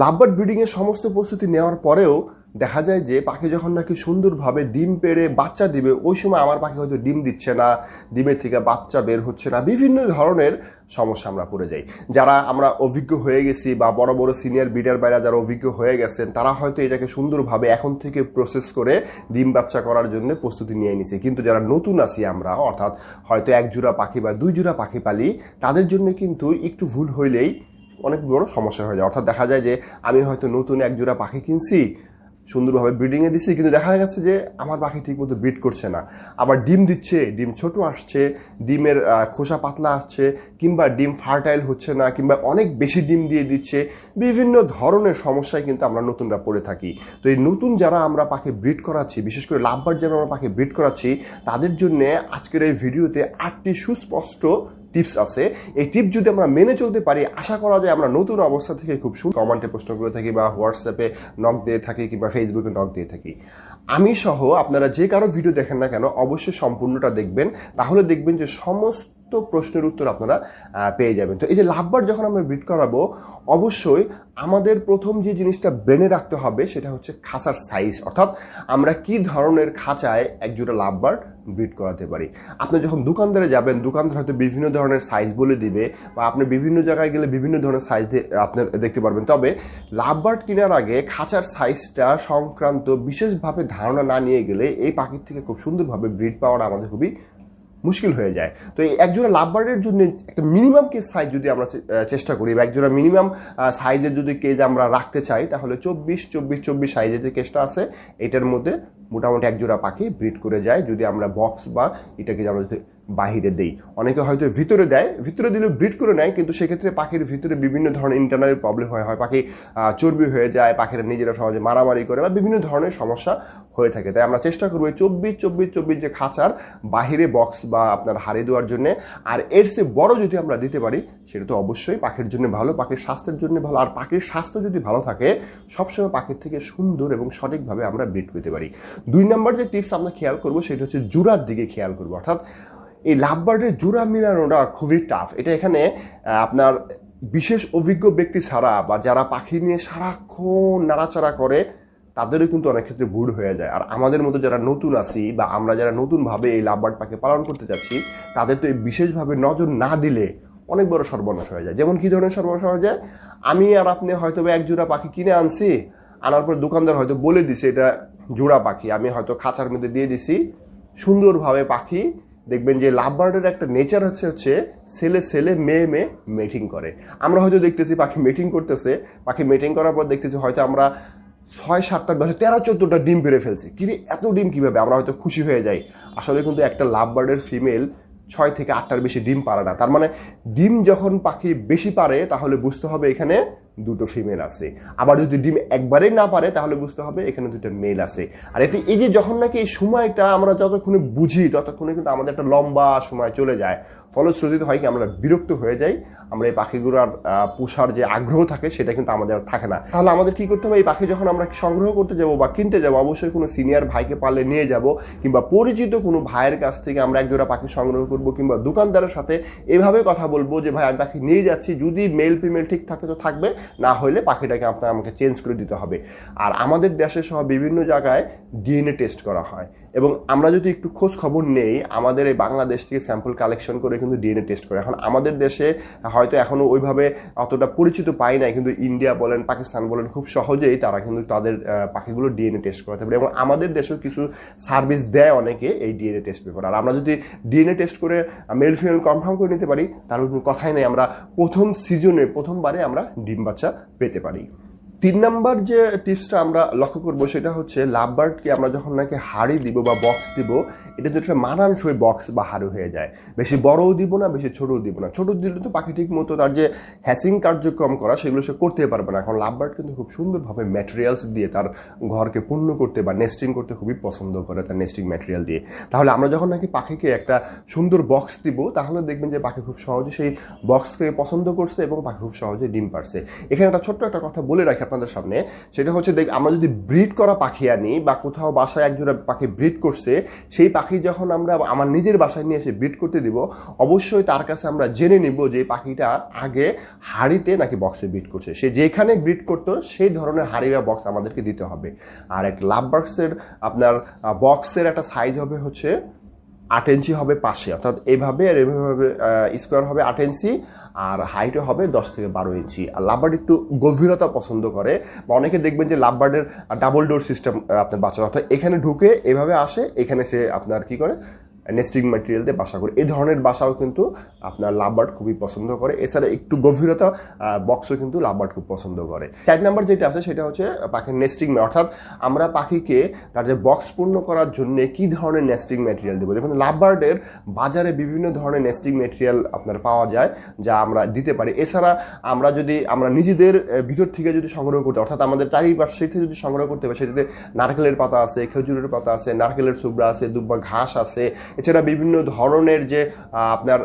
Lovebird ব্রিডিংয়ের সমস্ত প্রস্তুতি নেওয়ার পরেও দেখা যায় যে পাখি যখন নাকি সুন্দরভাবে ডিম পেড়ে বাচ্চা দিবে, ওই সময় আমার পাখি হয়তো ডিম দিচ্ছে না, ডিমের থেকে বাচ্চা বের হচ্ছে না। বিভিন্ন ধরনের সমস্যা আমরা পড়ে যাই। যারা আমরা অভিজ্ঞ হয়ে গেছি বা বড় বড় সিনিয়র ব্রিডার বাইরা যারা অভিজ্ঞ হয়ে গেছেন, তারা হয়তো এটাকে সুন্দরভাবে এখন থেকে প্রসেস করে ডিম বাচ্চা করার জন্য প্রস্তুতি নিয়ে নিছে। কিন্তু যারা নতুন আছি আমরা, অর্থাৎ হয়তো এক জোড়া পাখি বা দুই জোড়া পাখি পালি, তাদের জন্য কিন্তু একটু ভুল হইলেই অনেক বড় সমস্যা হয়ে যায়। অর্থাৎ দেখা যায় যে আমি হয়তো নতুন এক জোড়া পাখি কিনছি, সুন্দরভাবে ব্রিডিংয়ে দিছি, কিন্তু দেখা গেছে যে আমার পাখি ঠিক মতো ব্রিড করছে না। আবার ডিম দিচ্ছে, ডিম ছোট আসছে, ডিমের খোসা পাতলা আসছে, কিংবা ডিম ফার্টাইল হচ্ছে না, কিংবা অনেক বেশি ডিম দিয়ে দিচ্ছে। বিভিন্ন ধরনের সমস্যায় কিন্তু আমরা নতুনরা পড়ে থাকি। তো এই নতুন যারা আমরা পাখি ব্রিড করাচ্ছি, বিশেষ করে লাভবার যারা আমরা পাখি ব্রিড করাচ্ছি, তাদের জন্য আজকের এই ভিডিওতে আটটি সুস্পষ্ট টিপস আছে। এই টিপস যদি আমরা মেনে চলতে পারি, আশা করা যায় আমরা নতুন অবস্থা থেকে খুব সুন্দর কমেন্টে প্রশ্ন করে থাকি বা হোয়াটসঅ্যাপে নক দিয়ে থাকি কিংবা ফেসবুকে নক দিয়ে থাকি। আমি সহ আপনারা যে কারও ভিডিও দেখেন না কেন, অবশ্যই সম্পূর্ণটা দেখবেন। তাহলে দেখবেন যে সমস্ত প্রশ্নের উত্তর আপনারা পেয়ে যাবেন। তো এই যে লাভবার যখন আমরা ব্রিড করাবো, অবশ্যই আমাদের প্রথম যে জিনিসটা ব্রেনে রাখতে হবে সেটা হচ্ছে খাঁচার সাইজ অর্থাৎ আমরা কি ধরনের খাঁচায় একজোড়া লাভবার ব্রিড করাতে পারি? আপনি যখন দোকানদারে যাবেন, দোকানদার হয়তো বিভিন্ন ধরনের সাইজ বলে দিবে বা আপনি বিভিন্ন জায়গায় গেলে বিভিন্ন ধরনের সাইজ আপনি দেখতে পারবেন। তবে লাভবার্ড কেনার আগে খাঁচার সাইজটা সংক্রান্ত বিশেষভাবে ধারণা না নিয়ে গেলে এই পাখির থেকে খুব সুন্দরভাবে ব্রিড পাওয়াটা আমাদের খুবই মুশকিল হয়ে যায়। তো এই একজোড়া লাভবার্ডের জন্য একটা মিনিমাম কেস সাইজ যদি আমরা চেষ্টা করি বা একজোড়া মিনিমাম সাইজের যদি কেজ আমরা রাখতে চাই, তাহলে চব্বিশ চব্বিশ চব্বিশ সাইজের যে কেসটা আছে, এটার মধ্যে মোটামুটি একজোড়া পাখি ব্রিড করে যায়। যদি আমরা বক্স বা এটাকে আমরা যদি বাহিরে দেই। অনেকে হয়তো ভিতরে দেয়, ভিতরে দিলেও ব্রিড করে নেয়, কিন্তু সেক্ষেত্রে পাখির ভিতরে বিভিন্ন ধরনের ইন্টারনাল প্রবলেম হয় হয় পাখি চর্বি হয়ে যায়, পাখিরা নিজেরা সহজে মারামারি করে বা বিভিন্ন ধরনের সমস্যা হয়ে থাকে। তাই আমরা চেষ্টা করব চব্বিশ চব্বিশ চব্বিশ যে খাঁচার বাহিরে বক্স বা আপনার হাড়ি দেওয়ার জন্যে, আর এর চেয়ে বড় যদি আমরা দিতে পারি, সেটা তো অবশ্যই পাখির জন্য ভালো, পাখির স্বাস্থ্যের জন্য ভালো, আর পাখির স্বাস্থ্য যদি ভালো থাকে, সবসময় পাখির থেকে সুন্দর এবং সঠিকভাবে আমরা ব্রিড পেতে পারি। দুই নম্বর যে টিপস আমরা খেয়াল করব, সেটা হচ্ছে জোড়ার দিকে খেয়াল করব। অর্থাৎ এই লাভবার্ডের জোড়া মিলানোটা খুবই টাফ এটা এখানে আপনার বিশেষ অভিজ্ঞ ব্যক্তি ছাড়া বা যারা পাখি নিয়ে সারাক্ষণ নাড়াচাড়া করে, তাদেরও কিন্তু অনেক ক্ষেত্রে ভুল হয়ে যায়। আর আমাদের মতো যারা নতুন আছি বা আমরা যারা নতুনভাবে এই লাভবার্ড পাখি পালন করতে চাচ্ছি, তাদের তো এই বিশেষভাবে নজর না দিলে অনেক বড় সর্বনাশ হয়ে যায়। যেমন কি ধরনের সর্বনাশ হয়ে যায়? আমি আর আপনি হয়তো এক জোড়া পাখি কিনে আনছি, আনার পর দোকানদার হয়তো বলে দিছে, এটা জোড়া পাখি। আমি হয়তো খাঁচার মধ্যে দিয়ে দিছি। সুন্দরভাবে পাখি দেখবেন যে লাভ বার্ডের একটা নেচার হচ্ছে হচ্ছে ছেলে ছেলে, মেয়ে মেয়ে মেটিং করে। আমরা হয়তো দেখতেছি পাখি মেটিং করতেছে, পাখি মেটিং করার পর দেখতেছি হয়তো আমরা ছয়, সাতটা দশে তেরো, চোদ্দটা ডিম পেরে ফেলছি। কিন্তু এত ডিম কীভাবে? আমরা হয়তো খুশি হয়ে যাই। আসলে কিন্তু একটা লাভ বার্ডের ফিমেল ছয় থেকে আটটার বেশি ডিম পারে না। তার মানে ডিম যখন পাখি বেশি পারে, তাহলে বুঝতে হবে এখানে দুটো ফিমেল আছে। আবার যদি ডিম একবারেই না পারে, তাহলে বুঝতে হবে এখানে দুটো মেল আছে। আর এতে এই যে যখন নাকি এই সময়টা আমরা যতক্ষণে বুঝি, ততক্ষণে কিন্তু আমাদের একটা লম্বা সময় চলে যায়। ফলশ্রুতিতে হয় কি, আমরা বিরক্ত হয়ে যাই। আমরা এই পাখিগুলোর পোষার যে আগ্রহ থাকে, সেটা কিন্তু আমাদের আর থাকে না। তাহলে আমাদের কি করতে হবে? এই পাখি যখন আমরা সংগ্রহ করতে যাব বা কিনতে যাব, অবশ্যই কোনো সিনিয়র ভাইকে পারলে নিয়ে যাব, কিংবা পরিচিত কোনো ভাইয়ের কাছ থেকে আমরা একজোড়া পাখি সংগ্রহ করব, কিংবা দোকানদারের সাথে এভাবে কথা বলব যে, ভাই, আমি পাখি নিয়ে যাচ্ছি। যদি মেল ফিমেল ঠিক থাকে, তো থাকবে। না হলে পাখিটাকে আপনার আমাকে চেঞ্জ করে দিতে হবে। আর আমাদের দেশে সহ বিভিন্ন জায়গায় ডিএনএ টেস্ট করা হয়। এবং আমরা যদি একটু খোঁজ খবর নেই, আমাদের এই বাংলাদেশ থেকে স্যাম্পল কালেকশন করে কিন্তু ডিএনএ টেস্ট করে। এখন আমাদের দেশে হয়তো এখনও ওইভাবে অতটা পরিচিত পাই নাই, কিন্তু ইন্ডিয়া বলেন পাকিস্তান বলেন, খুব সহজেই তারা কিন্তু তাদের পাখিগুলো ডিএনএ টেস্ট করাতে পারে। এবং আমাদের দেশেও কিছু সার্ভিস দেয় অনেকে এই ডিএনএ টেস্ট পেপার আর আমরা যদি ডিএনএ টেস্ট করে মেল ফিমেল কনফার্ম করে নিতে পারি, তাহলে কোনো কথাই নেই, আমরা প্রথম সিজনে প্রথমবারে আমরা ডিম বাচ্চা পেতে পারি। তিন নাম্বার যে টিপসটা আমরা লক্ষ্য করব সেটা হচ্ছে লাভবার্ডকে আমরা যখন নাকি হাড়ি দিব বা বক্স দিব, এটা যেটা মানানসই বক্স বা হাড়ি হয়ে যায়। বেশি বড়ও দিব না, বেশি ছোটও দিব না। ছোটো দিলে তো পাখি ঠিক মতো তার যে হ্যাসিং কার্যক্রম করা, সেগুলো সে করতে পারবে না। এখন লাভবার্ড কিন্তু খুব সুন্দরভাবে ম্যাটেরিয়ালস দিয়ে তার ঘরকে পূর্ণ করতে বা নেস্টিং করতে খুবই পছন্দ করে তার নেস্টিং ম্যাটেরিয়াল দিয়ে। তাহলে আমরা যখন নাকি পাখিকে একটা সুন্দর বক্স দিব, তাহলে দেখবেন যে পাখি খুব সহজে সেই বক্সকে পছন্দ করছে এবং পাখি খুব সহজে ডিম পারছে এখানে একটা ছোট্ট একটা কথা বলে রাখার আপনাদের সামনে, সেটা হচ্ছে দেখ, আমরা যদি ব্রিড করা পাখি আনি বা কোথাও বাসায় একজোড়া পাখি ব্রিড করছে, সেই পাখি যখন আমরা আমার নিজের বাসায় নিয়ে এসে ব্রিড করতে দিব, অবশ্যই তার কাছে আমরা জেনে নিব যে পাখিটা আগে হাড়িতে নাকি বক্সে ব্রিড করছে। সে যেখানে ব্রিড করতো, সেই ধরনের হাড়ি বা বক্স আমাদেরকে দিতে হবে। আর এক লাভ বাক্সের আপনার বক্সের একটা সাইজ হবে হচ্ছে আট ইঞ্চি হবে পাশে অর্থাৎ এভাবে, আর এভাবে স্কোয়ার হবে আট ইঞ্চি, আর হাইটও হবে দশ থেকে বারো ইঞ্চি। আর লাভবার্ড একটু গভীরতা পছন্দ করে, বা অনেকে দেখবেন যে লাভবার্ডের ডাবল ডোর সিস্টেম আপনার বাচ্চা অর্থাৎ এখানে ঢুকে এভাবে আসে, এখানে সে আপনার কি করে? নেস্টিং ম্যাটেরিয়াল দিয়ে বাসা করে। এই ধরনের বাসাও কিন্তু আপনার লাভবার্ড খুবই পছন্দ করে। এছাড়া একটু গভীরতা বক্সও কিন্তু লাভবার্ড খুব পছন্দ করে। চার নাম্বার যেটা আছে, সেটা হচ্ছে পাখির নেস্টিং অর্থাৎ আমরা পাখিকে তার যে বক্স পূর্ণ করার জন্য কি ধরনের নেস্টিং ম্যাটেরিয়াল দেবো? যেমন লাভবার্ডের বাজারে বিভিন্ন ধরনের নেস্টিং ম্যাটেরিয়াল আপনার পাওয়া যায়, যা আমরা দিতে পারি। এছাড়া আমরা যদি, আমরা নিজেদের ভিতর থেকে যদি সংগ্রহ করতে, অর্থাৎ আমাদের চারিপাশে থেকে যদি সংগ্রহ করতে পারি, সেটাতে নারকেলের পাতা আছে, খেজুরের পাতা আছে, নারকেলের সুবড়া আছে, দুব্বা ঘাস আছে এছাড়া বিভিন্ন ধরনের যে আপনার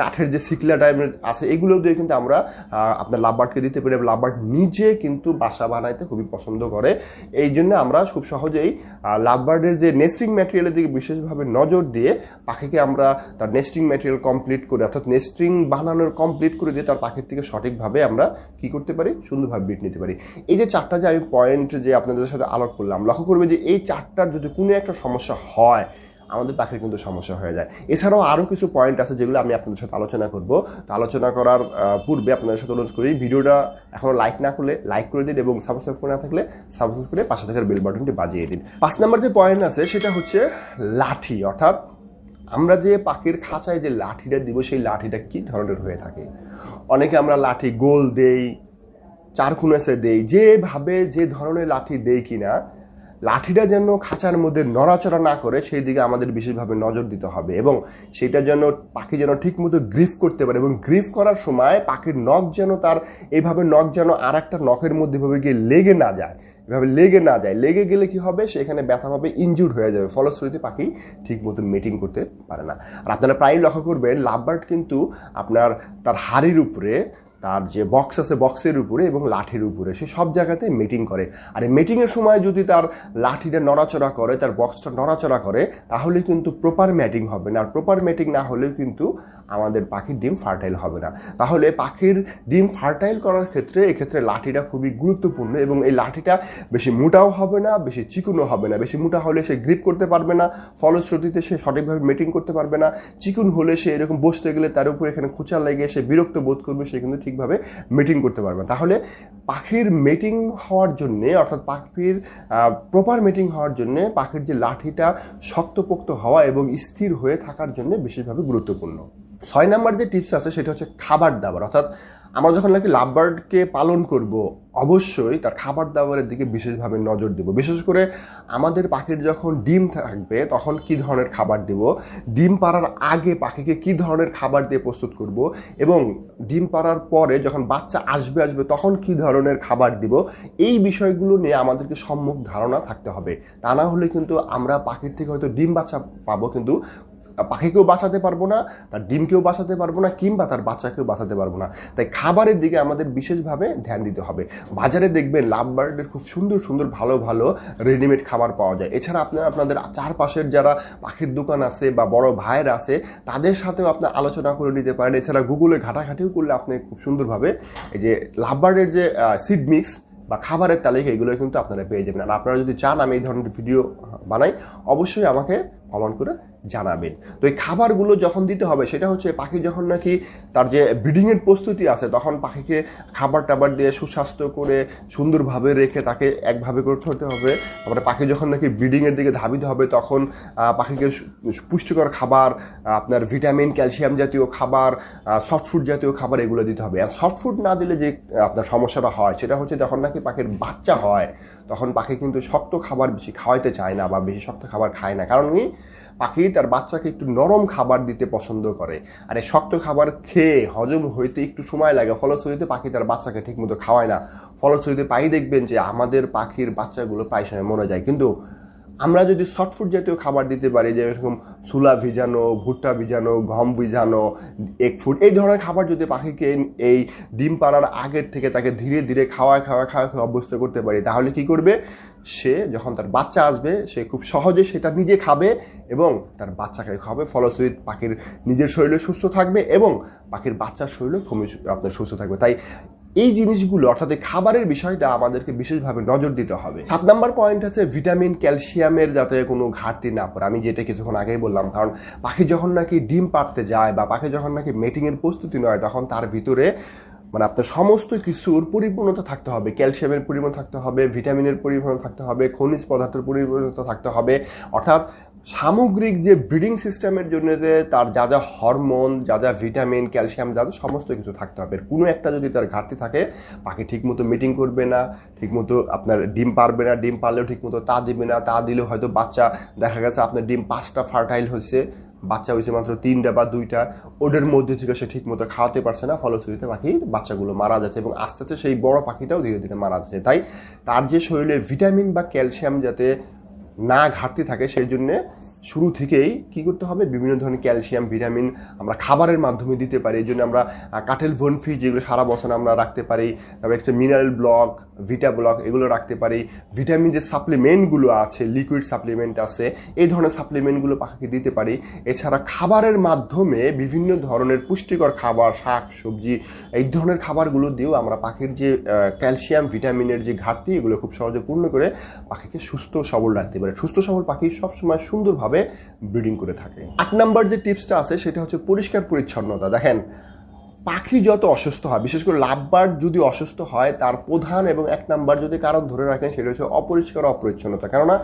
কাঠের যে সিকলা টাইপের আছে, এগুলো দিয়ে কিন্তু আমরা আপনার লাভবার্ডকে দিতে পারি। লাভবার্ড নিজে কিন্তু বাসা বানাইতে খুবই পছন্দ করে। এই জন্য আমরা খুব সহজেই লাভবার্ডের যে নেস্টিং ম্যাটেরিয়ালের দিকে বিশেষভাবে নজর দিয়ে পাখিকে আমরা তার নেস্টিং ম্যাটেরিয়াল কমপ্লিট করে, অর্থাৎ নেস্টিং বানানোর কমপ্লিট করে দিয়ে তার পাখির থেকে সঠিকভাবে আমরা কি করতে পারি? সুন্দরভাবে বিট নিতে পারি। এই যে চারটা যে আমি পয়েন্ট যে আপনাদের সাথে আলোক করলাম, লক্ষ্য করবে যে এই চারটার যদি কোনো একটা সমস্যা হয় আমাদের পাখির কিন্তু সমস্যা হয়ে যায়। এছাড়াও আরও কিছু পয়েন্ট আছে যেগুলো আমি আপনাদের সাথে আলোচনা করব। তো আলোচনা করার পূর্বে আপনাদের সাথে অনুরোধ করি, ভিডিওটা এখনও লাইক না করলে লাইক করে দিন এবং সাবস্ক্রাইব করে না থাকলে সাবস্ক্রাইব করে পাশে থাকার বেল বাটনটি বাজিয়ে দিন। পাঁচ নম্বর যে পয়েন্ট আছে সেটা হচ্ছে লাঠি, অর্থাৎ আমরা যে পাখির খাঁচায় যে লাঠিটা দিব, সেই লাঠিটা কী ধরনের হয়ে থাকে? অনেকে আমরা লাঠি গোল দেই চারকুনেসে দেই, যেভাবে যে ধরনের লাঠি দেই কিনা লাঠিটা যেন খাঁচার মধ্যে নড়াচড়া না করে, সেই দিকে আমাদের বিশেষভাবে নজর দিতে হবে এবং সেটা যেন পাখি যেন ঠিকমতো গ্রিফ করতে পারে এবং গ্রিফ করার সময় পাখির নখ যেন তার এইভাবে নখ যেন আর একটা নখের মধ্যে ভাবে গিয়ে লেগে না যায়, এভাবে লেগে না যায়। লেগে গেলে কি হবে? সেখানে ব্যথা পাবে ইনজুর হয়ে যাবে। ফলশ্রুতি পাখি ঠিক মতো মিটিং করতে পারে না। আর আপনারা প্রায়ই লক্ষ্য করবেন লাভবার্ড কিন্তু আপনার তার হাড়ির উপরে তার যে বক্স আছে বক্সের উপরে এবং লাঠির উপরে, সে সব জায়গাতে মিটিং করে। আর এই মিটিংয়ের সময় যদি তার লাঠিটা নড়াচড়া করে, তার বক্সটা নড়াচড়া করে, তাহলে কিন্তু প্রপার ম্যাটিং হবে না। আর প্রপার ম্যাটিং না হলেও কিন্তু আমাদের পাখির ডিম ফার্টাইল হবে না। তাহলে পাখির ডিম ফার্টাইল করার ক্ষেত্রে, এক্ষেত্রে লাঠিটা খুবই গুরুত্বপূর্ণ এবং এই লাঠিটা বেশি মোটাও হবে না, বেশি চিকুনও হবে না। বেশি মোটা হলে সে গ্রিপ করতে পারবে না, ফলশ্রুতিতে সে সঠিকভাবে মিটিং করতে পারবে না। চিকুন হলে সে এরকম বসতে গেলে তার উপর এখানে খোঁচা লেগে সে বিরক্ত বোধ করবে, সে কিন্তু ঠিকভাবে মিটিং করতে পারবে না। তাহলে পাখির মিটিং হওয়ার জন্যে, অর্থাৎ পাখির প্রপার মিটিং হওয়ার জন্যে পাখির যে লাঠিটা শক্তপোক্ত হওয়া এবং স্থির হয়ে থাকার জন্য বিশেষভাবে গুরুত্বপূর্ণ। ছয় নাম্বার যে টিপস আছে, সেটা হচ্ছে খাবার দাবার। অর্থাৎ আমরা যখন নাকি লাভবার্ডকে পালন করব, অবশ্যই তার খাবার দাবারের দিকে বিশেষভাবে নজর দেব। বিশেষ করে আমাদের পাখির যখন ডিম থাকবে, তখন কি ধরনের খাবার দেব? ডিম পাড়ার আগে পাখিকে কি ধরনের খাবার দিয়ে প্রস্তুত করব? এবং ডিম পাড়ার পরে যখন বাচ্চা আসবে আসবে, তখন কি ধরনের খাবার দিব? এই বিষয়গুলো নিয়ে আমাদেরকে সম্মুখ ধারণা থাকতে হবে। তা না হলে কিন্তু আমরা পাখির থেকে হয়তো ডিম বাচ্চা পাবো, কিন্তু পাখিকেও বাঁচাতে পারব না, তার ডিমকেও বাঁচাতে পারব না, কিংবা তার বাচ্চাকেও বাঁচাতে পারব না। তাই খাবারের দিকে আমাদের বিশেষভাবে ধ্যান দিতে হবে। বাজারে দেখবেন লাভ বার্ডের খুব সুন্দর সুন্দর, ভালো ভালো রেডিমেড খাবার পাওয়া যায়। এছাড়া আপনার আপনাদের চারপাশের যারা পাখির দোকান আছে বা বড় ভাইয়ের আছে, তাদের সাথেও আপনি আলোচনা করে নিতে পারেন। এছাড়া গুগলে ঘাটাঘাটিও করলে আপনি খুব সুন্দরভাবে এই যে লাভ বার্ডের যে সিড মিক্স বা খাবারের তালিকা, এগুলো কিন্তু আপনারা পেয়ে যাবেন। আর আপনারা যদি চান আমি এই ধরনের ভিডিও বানাই, অবশ্যই আমাকে কমেন্ট করে জানাবেন। তো এই খাবারগুলো যখন দিতে হবে, সেটা হচ্ছে পাখি যখন নাকি তার যে ব্রিডিংয়ের প্রস্তুতি আছে, তখন পাখিকে খাবার টাবার দিয়ে সুস্বাস্থ্য করে সুন্দরভাবে রেখে তাকে একভাবে করতে হতে হবে। তারপরে পাখি যখন নাকি ব্রিডিংয়ের দিকে ধাবিত হবে, তখন পাখিকে পুষ্টিকর খাবার আপনার ভিটামিন, ক্যালসিয়াম জাতীয় খাবার সফটফুড জাতীয় খাবার এগুলো দিতে হবে। আর সফটফুড না দিলে যে, আপনার সমস্যাটা হয়, সেটা হচ্ছে যখন নাকি পাখির বাচ্চা হয় তখন পাখি কিন্তু শক্ত খাবার বেশি খাওয়াইতে চায় না বা বেশি শক্ত খাবার খায় না। কারণ কি? পাখি তার বাচ্চাকে একটু নরম খাবার দিতে পছন্দ করে। আর এই শক্ত খাবার খেয়ে হজম হইতে একটু সময় লাগে। ফলশ্রুতিতে পাখি তার বাচ্চাকে ঠিকমতো খাওয়ায় না। ফলশ্রুতিতে পাই দেখবেন যে আমাদের পাখির বাচ্চাগুলো প্রায় সময় মনে যায়। কিন্তু আমরা যদি সফট ফুড জাতীয় খাবার দিতে পারি যেরকম সুলা ভিজানো, ভুট্টা ভিজানো, গম ভিজানো এগ ফুড এই ধরনের খাবার যদি পাখিকে এই ডিম পাড়ার আগের থেকে তাকে ধীরে ধীরে খাওয়া খাওয়া খাওয়া খাওয়া অভ্যস্ত করতে পারি, তাহলে কি করবে? সে যখন তার বাচ্চা আসবে, সে খুব সহজে সেটা নিজে খাবে এবং তার বাচ্চাকে খাবে ফলশ্রুতি পাখির নিজের শরীরে সুস্থ থাকবে এবং পাখির বাচ্চার শরীরে খুবই আপনার সুস্থ থাকবে। তাই এই জিনিসগুলো, অর্থাৎ এই খাবারের বিষয়টা আমাদেরকে বিশেষভাবে নজর দিতে হবে। সাত নাম্বার পয়েন্ট হচ্ছে ভিটামিন ক্যালসিয়ামের যাতে কোনো ঘাটতি না পড়ে। আমি যেটা কিছুক্ষণ আগেই বললাম, কারণ পাখি যখন নাকি ডিম পাড়তে যায় বা পাখি যখন নাকি মেটিংয়ের প্রস্তুতি নয়, তখন তার ভিতরে মানে আপনার সমস্ত কিছুর পরিপূর্ণতা থাকতে হবে। ক্যালসিয়ামের পরিমাণ থাকতে হবে, ভিটামিনের পরিমাণ থাকতে হবে, খনিজ পদার্থের পরিপূর্ণতা থাকতে হবে। অর্থাৎ সামগ্রিক যে ব্রিডিং সিস্টেমের জন্য যে তার যা যা হরমোন, যা যা ভিটামিন, ক্যালসিয়াম, যা যা সমস্ত কিছু থাকতে হবে। কোনো একটা যদি তার ঘাটতি থাকে পাখি ঠিকমতো মিটিং করবে না, ঠিকমতো আপনার ডিম পারবে না, ডিম পারলেও ঠিকমতো তা দিবে না, তা দিলেও হয়তো বাচ্চা, দেখা গেছে আপনার ডিম পাঁচটা ফার্টাইল হয়েছে বাচ্চা হয়েছে মাত্র তিনটা বা দুইটা, ওদের মধ্যে থেকে সে ঠিক মতো খাওয়াতে পারছে না, ফলশ্রুতিতে পাখির বাচ্চাগুলো মারা যাচ্ছে এবং আস্তে আস্তে সেই বড় পাখিটাও ধীরে ধীরে মারা যাচ্ছে। তাই তার যে শরীরে ভিটামিন বা ক্যালসিয়াম যাতে না ঘাটতি থাকে, সেই জন্যে শুরু থেকেই কি করতে হবে? বিভিন্ন ধরনের ক্যালসিয়াম, ভিটামিন আমরা খাবারের মাধ্যমে দিতে পারি। এই জন্য আমরা কাঠেল ভনফি যেগুলো সারা বছর আমরা রাখতে পারি। তারপরে একটা মিনারেল ব্লক, ভিটা ব্লক এগুলো রাখতে পারি। ভিটামিন যে সাপ্লিমেন্টগুলো আছে, লিকুইড সাপ্লিমেন্ট আছে, এই ধরনের সাপ্লিমেন্টগুলো পাখিকে দিতে পারি। এছাড়া খাবারের মাধ্যমে বিভিন্ন ধরনের পুষ্টিকর খাবার, শাক, সবজি, এই ধরনের খাবারগুলো দিয়েও আমরা পাখির যে ক্যালসিয়াম, ভিটামিনের যে ঘাটতি, এগুলো খুব সহজে পূর্ণ করে পাখিকে সুস্থ সবল রাখতে পারি। সুস্থ সবল পাখি সবসময় সুন্দরভাবে ব্রিডিং করে থাকে। আট নাম্বার যে টিপসটা আছে, সেটা হচ্ছে পরিষ্কার পরিচ্ছন্নতা। দেখেন, পাখি যত অসুস্থ হয়, বিশেষ করে লাভবার্ড যদি অসুস্থ হয়, তার প্রধান এবং এক নাম্বার যদি কারণ ধরে রাখেন, সেটা হচ্ছে অপরিষ্কার অপরিচ্ছন্নতা। কেননা,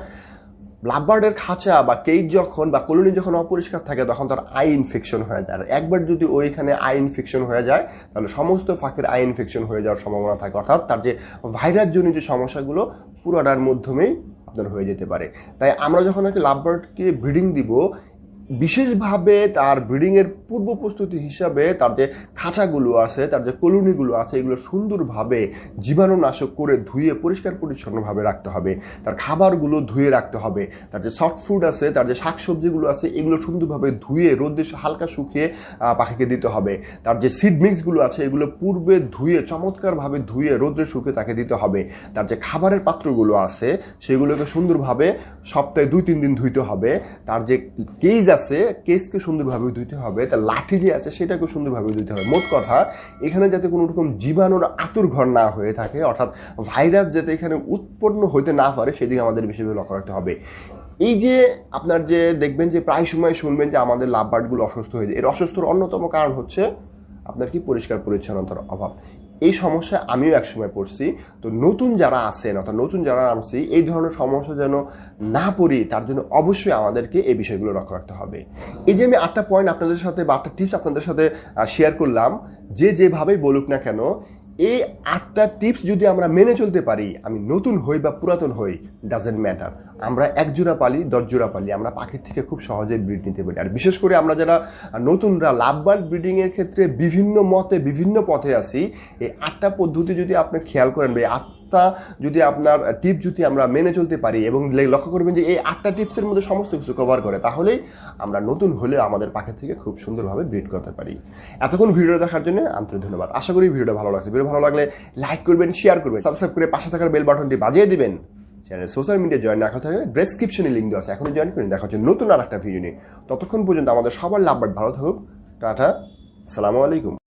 লাভবার্ডের খাঁচা বা কেজ যখন বা কলোনি যখন অপরিষ্কার থাকে, তখন তার আই ইনফেকশন হয়ে যায়। একবার যদি ওইখানে আই ইনফেকশন হয়ে যায়, তাহলে সমস্ত পাখির আই ইনফেকশন হয়ে যাওয়ার সম্ভাবনা থাকে। অর্থাৎ তার যে ভাইরাসজনিত যে সমস্যাগুলো পুরোটার মাধ্যমেই আপনার হয়ে যেতে পারে। তাই আমরা যখন একটা লাভবার্ডকে ব্রিডিং দিব বিশেষভাবে তার ব্রিডিংয়ের পূর্ব প্রস্তুতি হিসাবে তার যে খাঁচাগুলো আছে, তার যে কলোনিগুলো আছে, এগুলো সুন্দরভাবে জীবাণুনাশক করে ধুয়ে পরিষ্কার পরিচ্ছন্নভাবে রাখতে হবে। তার খাবারগুলো ধুয়ে রাখতে হবে। তার যে সফট ফুড আছে, তার যে শাকসবজিগুলো আছে, এগুলো সুন্দরভাবে ধুয়ে রোদে হালকা শুকিয়ে পাখিকে দিতে হবে। তার যে সিড মিক্সগুলো আছে, এগুলো পূর্বে ধুয়ে, চমৎকারভাবে ধুয়ে রোদ্রে শুকিয়ে তাকে দিতে হবে। তার যে খাবারের পাত্রগুলো আছে, সেগুলোকে সুন্দরভাবে সপ্তাহে দুই, তিন দিন ধুইতে হবে। তার যে কেজ আছে কেসকে সুন্দরভাবে ধুইতে হবে তার লাঠি যে আছে সেটাকে সুন্দরভাবে ধুইতে হবে। মোট কথা, এখানে যাতে কোনো রকম জীবাণুর আতুর ঘর না হয়ে থাকে, অর্থাৎ ভাইরাস যাতে এখানে উৎপন্ন হইতে না পারে, সেদিকে আমাদের বিশেষভাবে লক্ষ্য রাখতে হবে। এই যে আপনার যে দেখবেন যে প্রায় সময় শুনবেন যে আমাদের লাভবার্ডগুলো অসুস্থ হয়ে যায়। এর অসুস্থর অন্যতম কারণ হচ্ছে আপনার কি পরিষ্কার পরিচ্ছন্নতার অভাব। এই সমস্যা আমিও একসময় পড়ছি। তো নতুন যারা আছেন, অর্থাৎ নতুন যারা নামছি, এই ধরনের সমস্যা যেন না পড়ি, তার জন্য অবশ্যই আমাদেরকে এই বিষয়গুলো লক্ষ্য রাখতে হবে। এই যে আমি আটটা পয়েন্ট আপনাদের সাথে বা আটটা টিপস আপনাদের সাথে শেয়ার করলাম, যে যেভাবেই বলুক না কেন এই আটটা টিপস যদি আমরা মেনে চলতে পারি, আমি নতুন হই বা পুরাতন হই ডাজেন্ট ম্যাটার আমরা এক জোড়া পালি দশ জোড়া পালি, আমরা পাখির থেকে খুব সহজে ব্রিড নিতে পারি। আর বিশেষ করে আমরা যারা নতুনরা, লাভবান ব্রিডিংয়ের ক্ষেত্রে বিভিন্ন মতে, বিভিন্ন পথে আছি, এই আটটা পদ্ধতি যদি আপনি খেয়াল করেন বা আটটা যদি আপনার টিপ যদি আমরা মেনে চলতে পারি এবং লক্ষ্য করবেন যে এই আটটা টিপসের মধ্যে সমস্ত কিছু কভার করে, তাহলেই আমরা নতুন হলে আমাদের পাখি থেকে খুব সুন্দরভাবে ব্রিড করতে পারি। এতক্ষণ ভিডিও দেখার জন্য আন্তরিক ধন্যবাদ। আশা করি ভিডিওটা ভালো লাগছে। ভিডিও ভালো লাগলে লাইক করবেন শেয়ার করবেন সাবস্ক্রাইব করে পাশে থাকার বেল বাটনটি বাজিয়ে দিবেন। চ্যানেল সোশ্যাল মিডিয়া জয়েন না থাকলে ডেসক্রিপশনে লিঙ্ক দেওয়া আছে। এখনই জয়েন করুন। দেখা হচ্ছে নতুন আর একটা ভিডিও নিয়ে। ততক্ষণ পর্যন্ত আমাদের সবার লাভবার্ড ভালো থাকুক। টাটা। আসসালামু আলাইকুম।